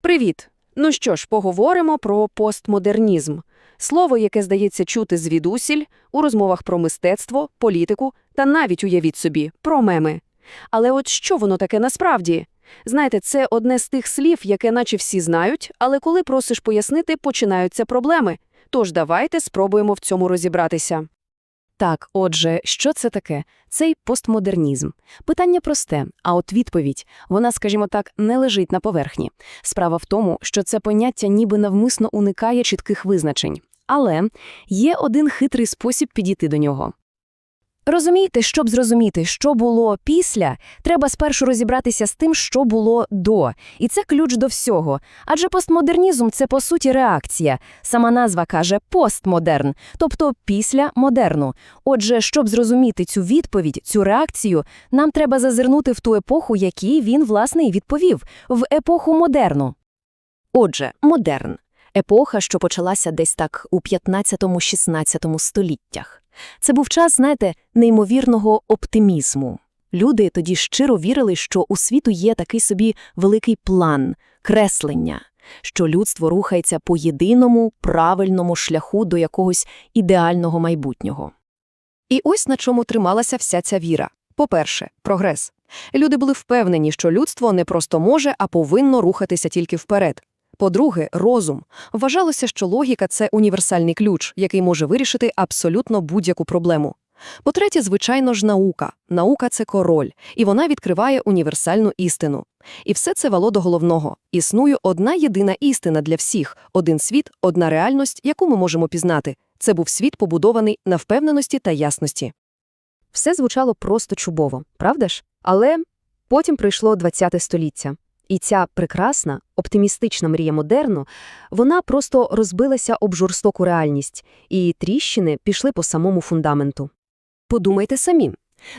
Привіт! Ну що ж, поговоримо про постмодернізм. Слово, яке здається чути звідусіль у розмовах про мистецтво, політику та навіть, уявіть собі, про меми. Але от що воно таке насправді? Знаєте, це одне з тих слів, яке наче всі знають, але коли просиш пояснити, починаються проблеми. Тож давайте спробуємо в цьому розібратися. Так, отже, що це таке? Цей постмодернізм. Питання просте, а от відповідь, вона, скажімо так, не лежить на поверхні. Справа в тому, що це поняття ніби навмисно уникає чітких визначень. Але є один хитрий спосіб підійти до нього. Розумієте, щоб зрозуміти, що було після, треба спершу розібратися з тим, що було до. І це ключ до всього. Адже постмодернізм – це, по суті, реакція. Сама назва каже «постмодерн», тобто після модерну. Отже, щоб зрозуміти цю відповідь, цю реакцію, нам треба зазирнути в ту епоху, якій він, власне, і відповів – в епоху модерну. Отже, модерн – епоха, що почалася десь так у 15-16 століттях. Це був час, знаєте, неймовірного оптимізму. Люди тоді щиро вірили, що у світу є такий собі великий план, креслення, що людство рухається по єдиному, правильному шляху до якогось ідеального майбутнього. І ось на чому трималася вся ця віра. По-перше, прогрес. Люди були впевнені, що людство не просто може, а повинно рухатися тільки вперед. По-друге, розум. Вважалося, що логіка – це універсальний ключ, який може вирішити абсолютно будь-яку проблему. По-третє, звичайно ж, наука. Наука – це король, і вона відкриває універсальну істину. І все це вало до головного. Існує одна єдина істина для всіх, один світ, одна реальність, яку ми можемо пізнати. Це був світ, побудований на впевненості та ясності. Все звучало просто чубово, правда ж? Але потім прийшло ХХ століття. І ця прекрасна, оптимістична мрія модерну, вона просто розбилася об жорстоку реальність, і тріщини пішли по самому фундаменту. Подумайте самі.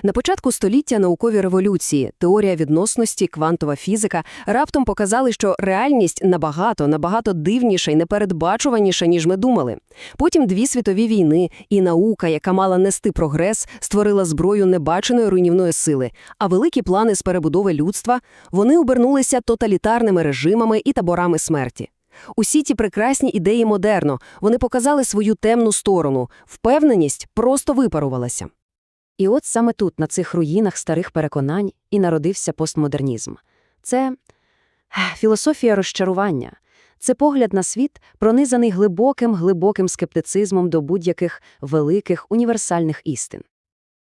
На початку століття наукові революції, теорія відносності, квантова фізика раптом показали, що реальність набагато, набагато дивніша і непередбачуваніша, ніж ми думали. Потім дві світові війни і наука, яка мала нести прогрес, створила зброю небаченої руйнівної сили, а великі плани з перебудови людства, вони обернулися тоталітарними режимами і таборами смерті. Усі ті прекрасні ідеї модерно, вони показали свою темну сторону, впевненість просто випарувалася. І от саме тут, на цих руїнах старих переконань, і народився постмодернізм. Це філософія розчарування. Це погляд на світ, пронизаний глибоким-глибоким скептицизмом до будь-яких великих універсальних істин.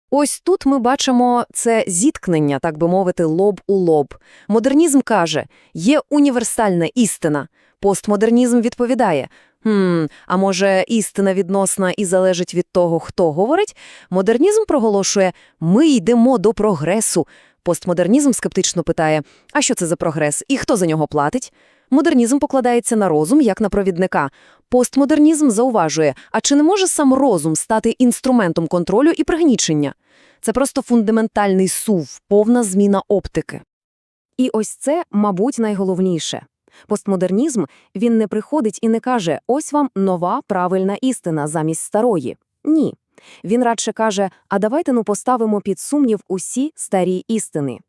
Ось тут ми бачимо це зіткнення, так би мовити, лоб у лоб. Модернізм каже, є універсальна істина. Постмодернізм відповідає, «Хм, а може істина відносна і залежить від того, хто говорить? Модернізм проголошує, ми йдемо до прогресу. Постмодернізм скептично питає, а що це за прогрес і хто за нього платить? Модернізм покладається на розум як на провідника. Постмодернізм зауважує, а чи не може сам розум стати інструментом контролю і пригнічення? Це просто фундаментальний сув, повна зміна оптики. І ось це, мабуть, найголовніше. Постмодернізм, він не приходить і не каже «ось вам нова правильна істина замість старої». Ні. Він радше каже «а давайте ну поставимо під сумнів усі старі істини».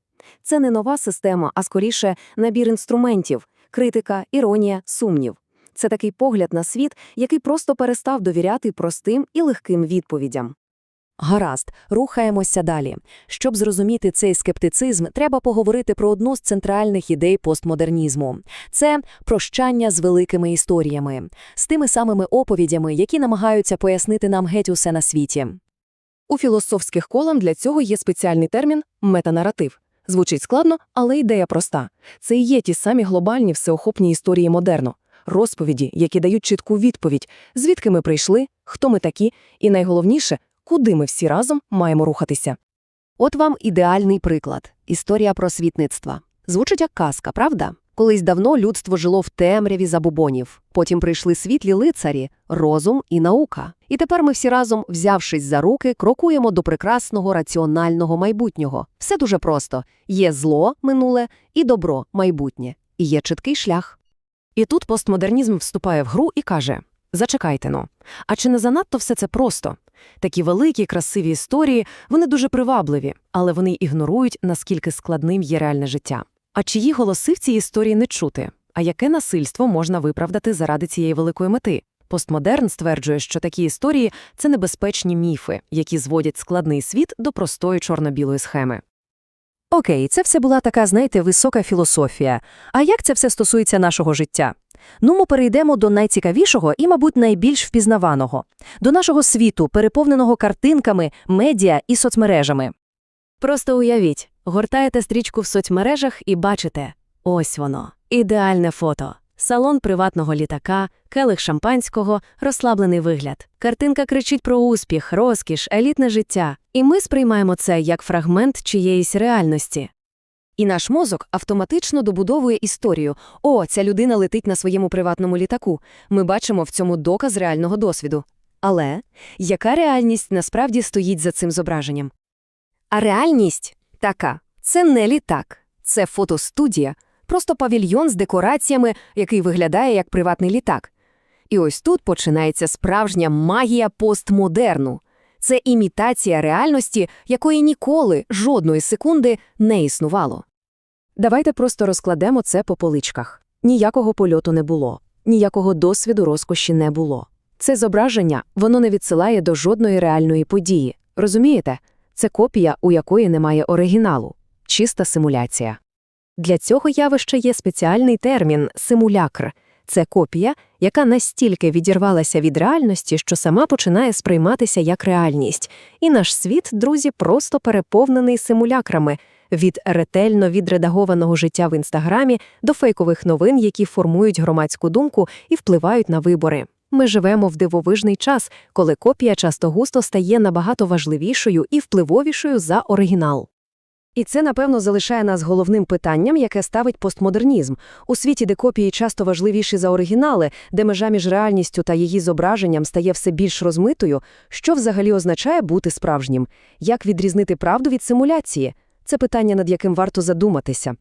Це не нова система, а скоріше набір інструментів – критика, іронія, сумнів. Це такий погляд на світ, який просто перестав довіряти простим і легким відповідям. Гаразд, рухаємося далі. Щоб зрозуміти цей скептицизм, треба поговорити про одну з центральних ідей постмодернізму. Це прощання з великими історіями, з тими самими оповідями, які намагаються пояснити нам геть усе на світі. У філософських колах для цього є спеціальний термін метанаратив. Звучить складно, але ідея проста. Це і є ті самі глобальні всеохопні історії модерну. Розповіді, які дають чітку відповідь, звідки ми прийшли, хто ми такі, і найголовніше, куди ми всі разом маємо рухатися. От вам ідеальний приклад – історія просвітництва. Звучить як казка, правда? Колись давно людство жило в темряві забубонів. Потім прийшли світлі лицарі, розум і наука. І тепер ми всі разом, взявшись за руки, крокуємо до прекрасного раціонального майбутнього. Все дуже просто. Є зло – минуле і добро – майбутнє. І є чіткий шлях. І тут постмодернізм вступає в гру і каже «Зачекайте но, а чи не занадто все це просто? Такі великі, красиві історії, вони дуже привабливі, але вони ігнорують, наскільки складним є реальне життя. А чиї голоси в цій історії не чути? А яке насильство можна виправдати заради цієї великої мети? Постмодерн стверджує, що такі історії – це небезпечні міфи, які зводять складний світ до простої чорно-білої схеми. Окей, це все була така, знаєте, висока філософія. А як це все стосується нашого життя? Ну, ми перейдемо до найцікавішого і, мабуть, найбільш впізнаваного – до нашого світу, переповненого картинками, медіа і соцмережами. Просто уявіть, гортаєте стрічку в соцмережах і бачите – ось воно, ідеальне фото. Салон приватного літака, келих шампанського, розслаблений вигляд. Картинка кричить про успіх, розкіш, елітне життя. І ми сприймаємо це як фрагмент чиєїсь реальності. І наш мозок автоматично добудовує історію. О, ця людина летить на своєму приватному літаку. Ми бачимо в цьому доказ реального досвіду. Але яка реальність насправді стоїть за цим зображенням? А реальність така. Це не літак. Це фотостудія, просто павільйон з декораціями, який виглядає як приватний літак. І ось тут починається справжня магія постмодерну. Це імітація реальності, якої ніколи, жодної секунди не існувало. Давайте просто розкладемо це по поличках. Ніякого польоту не було, ніякого досвіду розкоші не було. Це зображення, воно не відсилає до жодної реальної події. Розумієте? Це копія, у якої немає оригіналу. Чиста симуляція. Для цього явища є спеціальний термін – симулякр. Це копія, яка настільки відірвалася від реальності, що сама починає сприйматися як реальність. І наш світ, друзі, просто переповнений симулякрами – від ретельно відредагованого життя в Інстаграмі до фейкових новин, які формують громадську думку і впливають на вибори. Ми живемо в дивовижний час, коли копія часто густо стає набагато важливішою і впливовішою за оригінал. І це, напевно, залишає нас головним питанням, яке ставить постмодернізм. У світі, де копії часто важливіші за оригінали, де межа між реальністю та її зображенням стає все більш розмитою, що взагалі означає бути справжнім? Як відрізнити правду від симуляції? Це питання, над яким варто задуматися.